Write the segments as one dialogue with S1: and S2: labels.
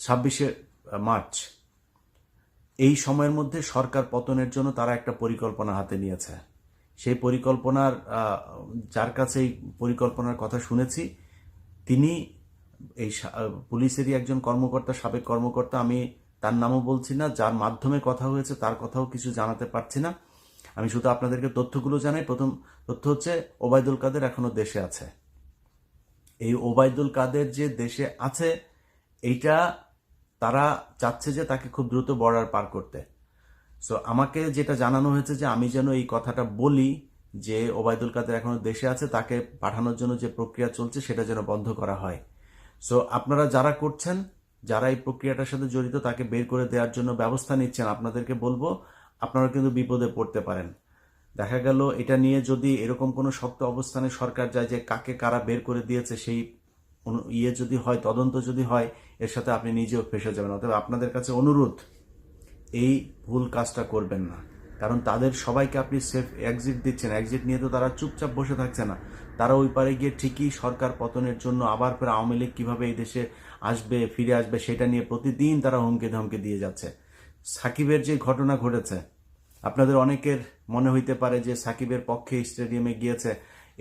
S1: ছাব্বিশে মার্চ। এই সময়ের মধ্যে সরকার পতনের জন্য তারা একটা পরিকল্পনা হাতে নিয়েছে। সেই পরিকল্পনার যার কাছে এই পরিকল্পনার কথা শুনেছি, তিনি এই পুলিশেরই একজন কর্মকর্তা, সাবেক কর্মকর্তা, আমি তার নামও বলছি না, যার মাধ্যমে কথা হয়েছে তার কথাও কিছু জানাতে পারছি না। আমি শুধু আপনাদেরকে তথ্যগুলো জানাই। প্রথম তথ্য হচ্ছে, ওবায়দুল কাদের এখনও দেশে আছে। এই ওবায়দুল কাদের যে দেশে আছে, এইটা তারা চাচ্ছে যে তাকে খুব দ্রুত বর্ডার পার করতে। সো আমাকে যেটা জানানো হয়েছে যে আমি যেন এই কথাটা বলি যে ওবায়দুল কাদের এখনও দেশে আছে, তাকে পাঠানোর জন্য যে প্রক্রিয়া চলছে সেটা যেন বন্ধ করা হয়। সো আপনারা যারা করছেন, যারা এই প্রক্রিয়াটার সাথে জড়িত, তাকে বের করে দেওয়ার জন্য ব্যবস্থা নিচ্ছেন, আপনাদেরকে বলব, আপনারা কিন্তু বিপদে পড়তে পারেন। দেখা গেল, এটা নিয়ে যদি এরকম কোনো শক্ত অবস্থানে সরকার যায় যে কাকে কারা বের করে দিয়েছে, সেই ইয়ে যদি হয়, তদন্ত যদি হয় এর সাথে আপনি নিজেও ফেসে যাবেন। অতএব আপনাদের কাছে অনুরোধ, এই ভুল কাজটা করবেন না। কারণ তাদের সবাইকে আপনি সেফ এক্সিট দিচ্ছেন। এক্সিট নিয়ে তো তারা চুপচাপ বসে থাকছে না। তারা ওই পারে গিয়ে ঠিকই সরকার পতনের জন্য আবার ফের আওয়ামী লীগ কীভাবে এই দেশে আসবে, ফিরে আসবে, সেটা নিয়ে প্রতিদিন তারা হুমকি ধমকি দিয়ে যাচ্ছে। সাকিবের যে ঘটনা ঘটেছে, আপনাদের অনেকের মনে হইতে পারে যে সাকিবের পক্ষে স্টেডিয়ামে গিয়েছে।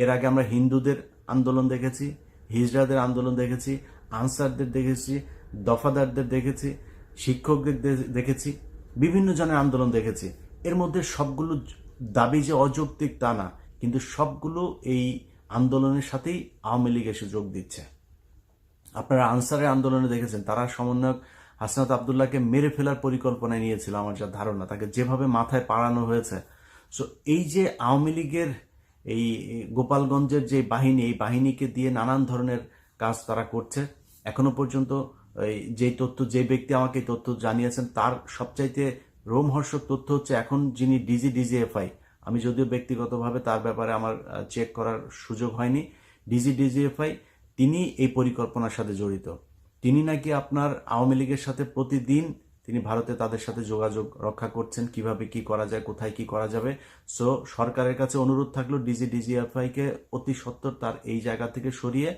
S1: এর আগে আমরা হিন্দুদের আন্দোলন দেখেছি হিজড়াদের আন্দোলন দেখেছি, আনসারদের দেখেছি দফাদারদের দেখেছি, শিক্ষকদের দেখেছি, বিভিন্ন জনের আন্দোলন দেখেছি। এর মধ্যে সবগুলো দাবি যে অযৌক্তিক তা না, কিন্তু সবগুলো এই আন্দোলনের সাথেই আওয়ামী লীগ এসে যোগ দিচ্ছে। আপনারা আনসারের আন্দোলনে দেখেছেন, তারা সমন্বয়ক হাসনাত আবদুল্লাহকে মেরে ফেলার পরিকল্পনায় নিয়েছিল আমার যা ধারণা, তাকে যেভাবে মাথায় পাড়ানো হয়েছে। সো এই যে আওয়ামী লীগের এই গোপালগঞ্জের যে বাহিনী, এই বাহিনীকে দিয়ে নানান ধরনের কাজ তারা করছে, এখনও পর্যন্ত এই যে তথ্য, যে ব্যক্তি আমাকে তথ্য জানিয়েছেন, তার সবচাইতে রোমহর্ষক তথ্য হচ্ছে এখন যিনি ডিজি, ডিজিএফআই। আমি যদিও ব্যক্তিগতভাবে তার ব্যাপারে আমার চেক করার সুযোগ হয়নি। ডিজি, ডিজিএফআই, তিনি এই পরিকল্পনার সাথে জড়িত। তিনি নাকি আপনার আওয়ামী লীগের সাথে প্রতিদিন তিনি ভারতে তাদের সাথে যোগাযোগ রক্ষা করছেন, কীভাবে কি করা যায়, কোথায় কি করা যাবে। সো, সরকারের কাছে অনুরোধ থাকল ডিজি, ডিজিএফআই কে অতি সত্বর তার এই জায়গা থেকে সরিয়ে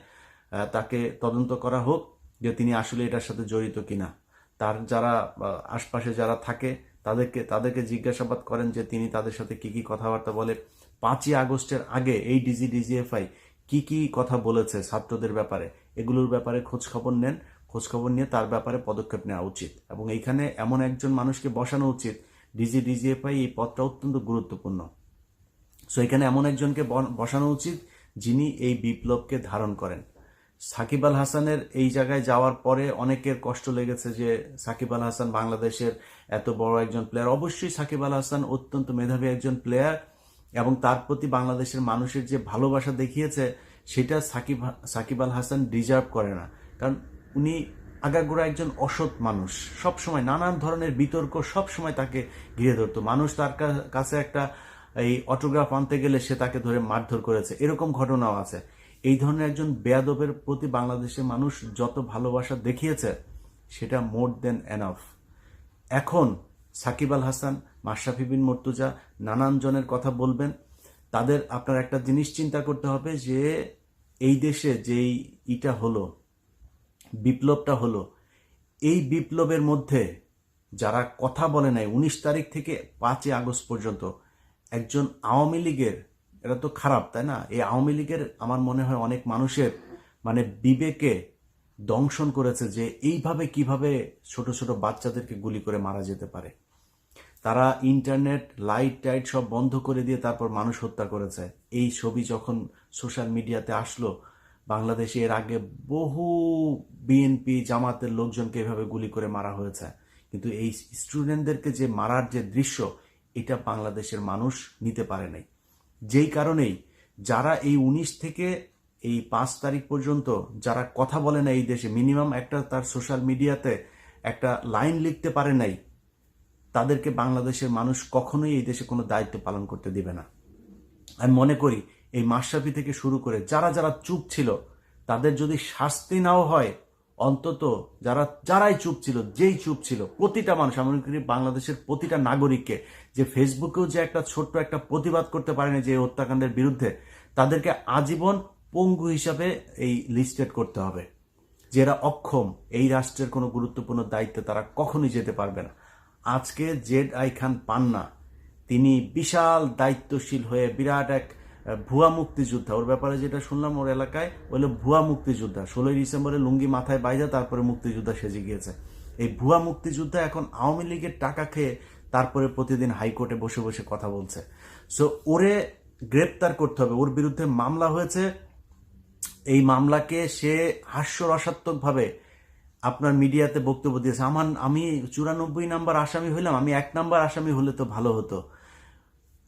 S1: তাকে তদন্ত করা হোক। যে তিনি আসলে এটার সাথে জড়িত কিনা। তার যারা আশপাশে যারা থাকে, তাদেরকে তাদেরকে জিজ্ঞাসাবাদ করেন যে তিনি তাদের সাথে কি কি কথাবার্তা বলে। পাঁচই আগস্টের আগে এই ডিজি, ডিজিএফআই কি কি কথা বলেছে ছাত্রদের ব্যাপারে, এগুলোর ব্যাপারে খোঁজ খবর নেন। খোঁজ খবর নিয়ে তার ব্যাপারে পদক্ষেপ নেওয়া উচিত। এবং এইখানে এমন একজন মানুষকে বসানো উচিত, ডিজি, ডিজিএফআই এই পদটা অত্যন্ত গুরুত্বপূর্ণ। সো এখানে এমন একজনকে বসানো উচিত যিনি এই বিপ্লবকে ধারণ করেন। সাকিব আল হাসানের এই জায়গায় যাওয়ার পরে অনেকের কষ্ট লেগেছে যে সাকিব আল হাসান বাংলাদেশের এত বড় একজন প্লেয়ার অবশ্যই সাকিব আল হাসান অত্যন্ত মেধাবী একজন প্লেয়ার এবং তার প্রতি বাংলাদেশের মানুষের যে ভালোবাসা দেখিয়েছে, সেটা সাকিব সাকিব আল হাসান ডিজার্ভ করে না। কারণ উনি আগাগোড়া একজন অসৎ মানুষ। সব সময় নানান ধরনের বিতর্ক সব সময় তাকে ঘিরে ধরতো। মানুষ তার কাছে একটা এই অটোগ্রাফ আনতে গেলে সে তাকে ধরে মারধর করেছে। এরকম ঘটনাও আছে। এই ধরনের একজন বেয়াদবের প্রতি বাংলাদেশের মানুষ যত ভালোবাসা দেখিয়েছে, সেটা মোর দেন এনাফ এখন সাকিব আল হাসান, মাশরাফি বিন মর্তুজা নানান জনের কথা বলবেন। তাদের আপনার একটা জিনিস চিন্তা করতে হবে যে, এই দেশে যেই ইটা হলো, বিপ্লবটা হলো, এই বিপ্লবের মধ্যে যারা কথা বলে নাই, উনিশ তারিখ থেকে পাঁচই আগস্ট পর্যন্ত একজন আওয়ামী লীগের এটা তো খারাপ, তাই না? এই আওয়ামী লীগের আমার মনে হয় অনেক মানুষের মানে বিবেকে দংশন করেছে যে এইভাবে কীভাবে ছোট ছোট বাচ্চাদেরকে গুলি করে মারা যেতে পারে। তারা ইন্টারনেট, লাইট টাইট সব বন্ধ করে দিয়ে তারপর মানুষ হত্যা করেছে। এই ছবি যখন সোশ্যাল মিডিয়াতে আসলো, বাংলাদেশে এর আগে বহু বিএনপি জামাতের লোকজনকে এভাবে গুলি করে মারা হয়েছে। কিন্তু এই স্টুডেন্টদেরকে যে মারার যে দৃশ্য, এটা বাংলাদেশের মানুষ নিতে পারে নাই। যেই কারণেই যারা এই উনিশ থেকে এই পাঁচ তারিখ পর্যন্ত যারা কথা বলে না এই দেশে মিনিমাম একটা তার সোশ্যাল মিডিয়াতে একটা লাইন লিখতে পারে নাই, তাদেরকে বাংলাদেশের মানুষ কখনোই এই দেশে কোনো দায়িত্ব পালন করতে দিবে না। আমি মনে করি এই মাশরাফি থেকে শুরু করে যারা যারা চুপ ছিল, তাদের যদি শাস্তি নাও হয় অন্তত যারা, যারাই চুপ ছিল, যেই চুপ ছিল, প্রতিটা মানুষ, আমি মনে করি বাংলাদেশের প্রতিটা নাগরিককে, যে ফেসবুকেও যে একটা ছোট্ট একটা প্রতিবাদ করতে পারেনি যে হত্যাকাণ্ডের বিরুদ্ধে, তাদেরকে আজীবন পঙ্গু হিসাবে এই লিস্টেড করতে হবে। যে এরা অক্ষম, এই রাষ্ট্রের কোনো গুরুত্বপূর্ণ দায়িত্বে তারা কখনোই যেতে পারবে না। আজকে জেড আই খান পান্না, তিনি বিশাল দায়িত্বশীল হয়ে বিরাট এক ভুয়া মুক্তিযোদ্ধা। ওর ব্যাপারে যেটা শুনলাম ওর এলাকায় হলো ভুয়া মুক্তিযোদ্ধা। ষোলোই ডিসেম্বরে লুঙ্গি মাথায় বাইজা, তারপরে মুক্তিযোদ্ধা সেজে গিয়েছে। এই ভুয়া মুক্তিযোদ্ধা এখন আওয়ামী লীগের টাকা খেয়ে তারপরে প্রতিদিন হাইকোর্টে বসে বসে কথা বলছে। সো ওরে গ্রেপ্তার করতে হবে। ওর বিরুদ্ধে মামলা হয়েছে। এই মামলাকে সে হাস্যরসাত্মকভাবে আপনার মিডিয়াতে বক্তব্য দিয়েছে। আমার, আমি চুরানব্বই নাম্বার আসামি হইলাম। আমি এক নাম্বার আসামি হলে তো ভালো হতো।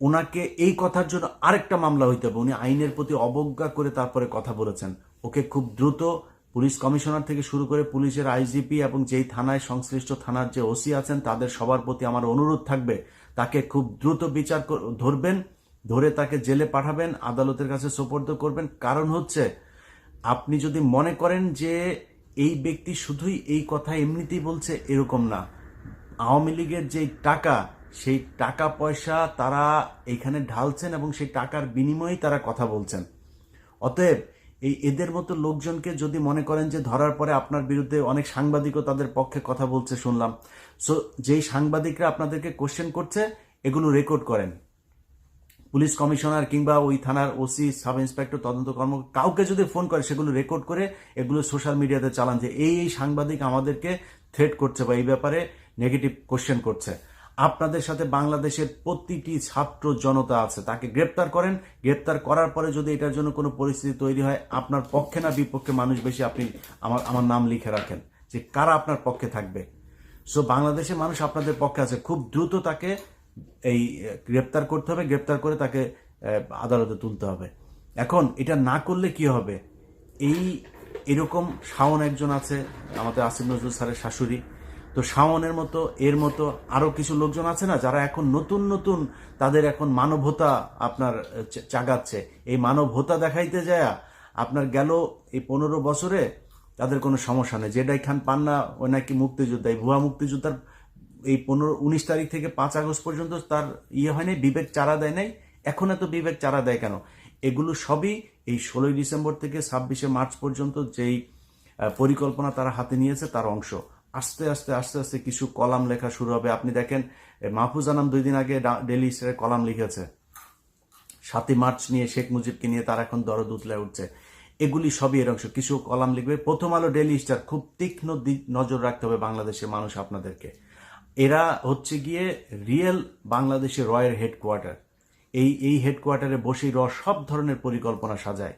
S1: ওনাকে এই কথার জন্য আরেকটা মামলা হইতে হবে। উনি আইনের প্রতি অবজ্ঞা করে তারপরে কথা বলেছেন। ওকে খুব দ্রুত পুলিশ কমিশনার থেকে শুরু করে পুলিশের আইজিপি এবং যেই থানায় সংশ্লিষ্ট থানার যে ওসি আছেন, তাদের সবার প্রতি আমার অনুরোধ থাকবে, তাকে খুব দ্রুত বিচার ধরবেন, ধরে তাকে জেলে পাঠাবেন, আদালতের কাছে সোপর্দ করবেন। কারণ হচ্ছে, আপনি যদি মনে করেন যে এই ব্যক্তি শুধুই এই কথা এমনিতেই বলছে, এরকম না। আওয়ামী লীগের যে টাকা সেই টাকা পয়সা তারা এখানে ঢালছেন এবং সেই টাকার বিনিময়েই তারা কথা বলছেন। অতএব এই এদের মতো লোকজনকে যদি মনে করেন যে ধরার পরে আপনার বিরুদ্ধে অনেক সাংবাদিকও তাদের পক্ষে কথা বলছে শুনলাম। সো যেই সাংবাদিকরা আপনাদেরকে কোশ্চেন করছে, এগুলো রেকর্ড করেন। পুলিশ কমিশনার কিংবা ওই থানার ওসি সাব ইন্সপেক্টর, তদন্ত কর্ম কাউকে যদি ফোন করে, সেগুলো রেকর্ড করে এগুলো সোশ্যাল মিডিয়াতে চালান যে এই এই সাংবাদিক আমাদেরকে থ্রেট করছে বা এই ব্যাপারে নেগেটিভ কোশ্চেন করছে। আপনাদের সাথে বাংলাদেশের প্রতিটি ছাত্র জনতা আছে, তাকে গ্রেপ্তার করেন। গ্রেপ্তার করার পরে যদি এটার জন্য কোনো পরিস্থিতি তৈরি হয়, আপনার পক্ষে না, বিপক্ষে মানুষ বেশি আপনি আমার আমার নাম লিখে রাখেন যে কারা আপনার পক্ষে থাকবে। সো বাংলাদেশের মানুষ আপনাদের পক্ষে আছে। খুব দ্রুত তাকে এই, গ্রেপ্তার করতে হবে, গ্রেপ্তার করে তাকে আদালতে তুলতে হবে। এখন এটা না করলে কি হবে? এই, এরকম শাওন একজন আছে, আমাদের আসিফ নজরুল স্যারের শাশুড়ি। তো শাওনের মতো, এর মতো আরও কিছু লোকজন আছে না যারা এখন নতুন নতুন তাদের এখন মানবতা আপনার চাগাচ্ছে। এই মানবতা দেখাইতে যায় আপনার গেল এই পনেরো বছরে তাদের কোনো সমস্যা নেই। জেডাই খান পান্না ও নাকি মুক্তিযোদ্ধা, এই ভুয়া মুক্তিযোদ্ধার এই পনেরো, উনিশ তারিখ থেকে পাঁচ আগস্ট পর্যন্ত তার ইয়ে হয়নি বিবেক চারা দেয় নাই। এখন এত বিবেক চারা দেয় কেন? এগুলো সবই এই ষোলোই ডিসেম্বর থেকে ছাব্বিশে মার্চ পর্যন্ত যেই পরিকল্পনা তারা হাতে নিয়েছে, তার অংশ। আস্তে আস্তে আস্তে আস্তে কিছু কলাম লেখা শুরু হবে। আপনি দেখেন মাহফুজ আনাম দুই দিন আগে ডেলি স্টারে কলাম লিখেছে। সাতই মার্চ নিয়ে শেখ মুজিবকে নিয়ে তার এখন দরদ উতলে উঠছে। এগুলি সবই এর অংশ। কিছু কলাম লিখবে। প্রথম আলো ডেলি স্টার। খুব তীক্ষ্ণ দিক- নজর রাখতে হবে বাংলাদেশের মানুষ আপনাদেরকে। এরা হচ্ছে গিয়ে রিয়েল বাংলাদেশের রয়ের হেডকোয়ার্টার। এই এই হেডকোয়ার্টারে বসেই র সব ধরনের পরিকল্পনা সাজায়।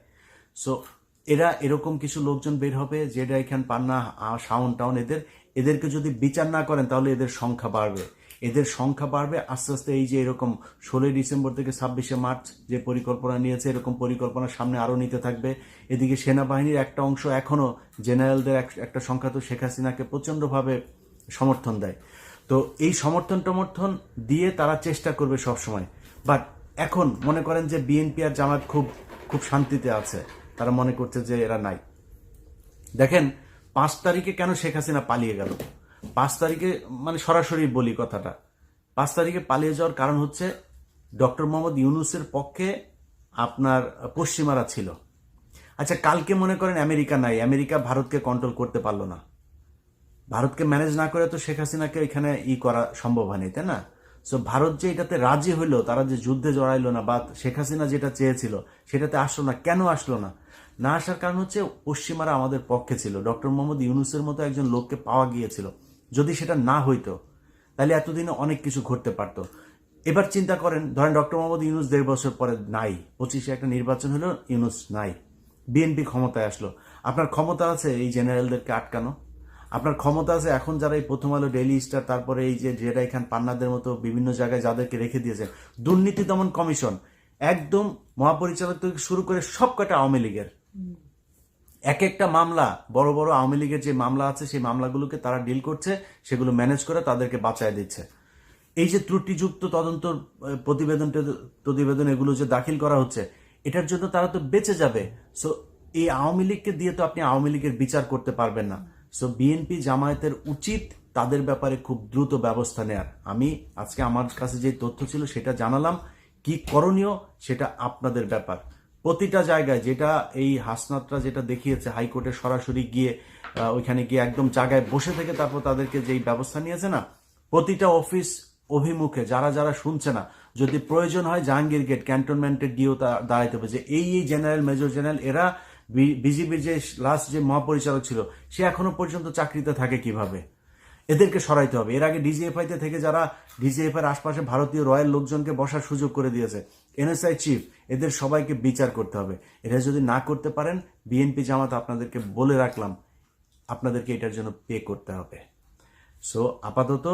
S1: সো এরা এরকম কিছু লোকজন বের হবে যেটা এখান পান্না শাওন টাউন এদের, এদেরকে যদি বিচার না করেন তাহলে এদের সংখ্যা বাড়বে। এদের সংখ্যা বাড়বে, আস্তে আস্তে এই যে এরকম ষোলোই ডিসেম্বর থেকে ছাব্বিশে মার্চ যে পরিকল্পনা নিয়েছে, এরকম পরিকল্পনা সামনে আরও নিতে থাকবে। এদিকে সেনাবাহিনীর একটা অংশ এখনও জেনারেলদের এক- একটা সংখ্যা তো শেখ হাসিনাকে প্রচণ্ডভাবে সমর্থন দেয়। তো এই সমর্থন টমর্থন দিয়ে তারা চেষ্টা করবে সব সময় বাট এখন মনে করেন যে বিএনপি আর জামাত খুব খুব শান্তিতে আছে। তারা মনে করছে যে এরা নাই। দেখেন, পাঁচ তারিখে কেন শেখ হাসিনা পালিয়ে গেল? পাঁচ তারিখে মানে সরাসরি বলি কথাটা। পাঁচ তারিখে পালিয়ে যাওয়ার কারণ হচ্ছে ডক্টর মোহাম্মদ ইউনুসের পক্ষে আপনার পশ্চিমারা ছিল। আচ্ছা কালকে মনে করেন আমেরিকা নাই। আমেরিকা ভারতকে কন্ট্রোল করতে পারল না। ভারতকে ম্যানেজ না করে তো শেখ হাসিনাকে এখানে ই করা সম্ভব হয়নি, তাই না? সো ভারত যে এটাতে রাজি হইল, তারা যে যুদ্ধে জড়াইলো না, বা শেখ হাসিনা যেটা চেয়েছিল, সেটাতে আসলো না। কেন আসলো না? না আসার কারণ হচ্ছে পশ্চিমারা আমাদের পক্ষে ছিল। ডক্টর মোহাম্মদ ইউনুসের মতো একজন লোককে পাওয়া গিয়েছিল। যদি সেটা না হইতো, তাহলে এতদিনে অনেক কিছু ঘটতে পারতো। এবার চিন্তা করেন, ধরেন ডক্টর মোহাম্মদ ইউনুস দেড় বছর পরে নাই, পঁচিশে একটা নির্বাচন হলো, ইউনুস নাই। বিএনপি ক্ষমতায় আসলো। আপনার ক্ষমতা আছে এই জেনারেলদেরকে আটকানো? আপনার ক্ষমতা আছে এখন যারা এই প্রথম আলো, ডেইলি স্টার, তারপরে এই যে জেডাই খান, পান্নাদের মতো বিভিন্ন জায়গায় যাদেরকে রেখে দিয়েছেন দুর্নীতি দমন কমিশন, একদম মহাপরিচালক থেকে শুরু করে সব কটা আওয়ামী লীগের। এক একটা মামলা, বড় বড় আওয়ামী লীগের যে মামলা আছে, সেই মামলাগুলোকে তারা ডিল করছে, সেগুলো ম্যানেজ করে তাদেরকে বাঁচায় দিচ্ছে। এই যে ত্রুটিযুক্ত তদন্ত প্রতিবেদন প্রতিবেদন এগুলো যে দাখিল করা হচ্ছে, এটার জন্য তারা তো বেঁচে যাবে। সো এই আওয়ামী লীগকে দিয়ে তো আপনি আওয়ামী লীগের বিচার করতে পারবেন না। সো বিএনপি জামায়াতের উচিত তাদের ব্যাপারে খুব দ্রুত ব্যবস্থা নেয়ার। আমি আজকে আমার কাছে যে তথ্য ছিল সেটা জানালাম। কি করণীয় সেটা আপনাদের ব্যাপার। প্রতিটা জায়গায় যেটা এই হাসনাতরা যেটা দেখিয়েছে হাইকোর্টে সরাসরি গিয়ে ওইখানে গিয়ে একদম জায়গায় বসে থেকে তারপর তাদেরকে যেই ব্যবস্থা নিয়েছে না, প্রতিটা অফিস অভিমুখে, যারা যারা শুনছে না, যদি প্রয়োজন হয় জাহাঙ্গীর গেট ক্যান্টনমেন্টে গিয়েও তা দাঁড়াইতে হবে যে এই এই জেনারেল, মেজর জেনারেল, এরা বিজিবির যে লাস্ট যে মহাপরিচালক ছিল, সে এখনও পর্যন্ত চাকরিতে থাকে কীভাবে? এদেরকে সরাইতে হবে। এর আগে ডিজিএফআই তে থেকে যারা ডিজিএফআই এর আশপাশে ভারতীয় রয়্যাল লোকজনকে বসার সুযোগ করে দিয়েছে, এনএসআই চিফ, এদের সবাইকে বিচার করতে হবে। এটা যদি না করতে পারেন, বিএনপি জামাত আপনাদেরকে বলে রাখলাম, আপনাদেরকে এটার জন্য পে করতে হবে। সো আপাতত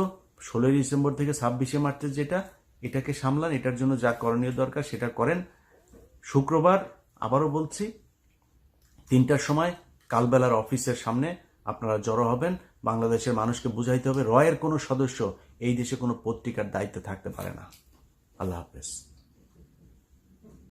S1: ষোলোই ডিসেম্বর থেকে ছাব্বিশে মার্চের যেটা, এটাকে সামলান, এটার জন্য যা করণীয় দরকার সেটা করেন। শুক্রবার আবারও বলছি, তিনটার সময় কালবেলার অফিসের সামনে আপনারা জড়ো হবেন। বাংলাদেশের মানুষকে বুঝাইতে হবে, রয়ের কোনো সদস্য এই দেশে কোনো পত্রিকার দায়িত্বে থাকতে পারে না। আল্লাহ হাফেজ।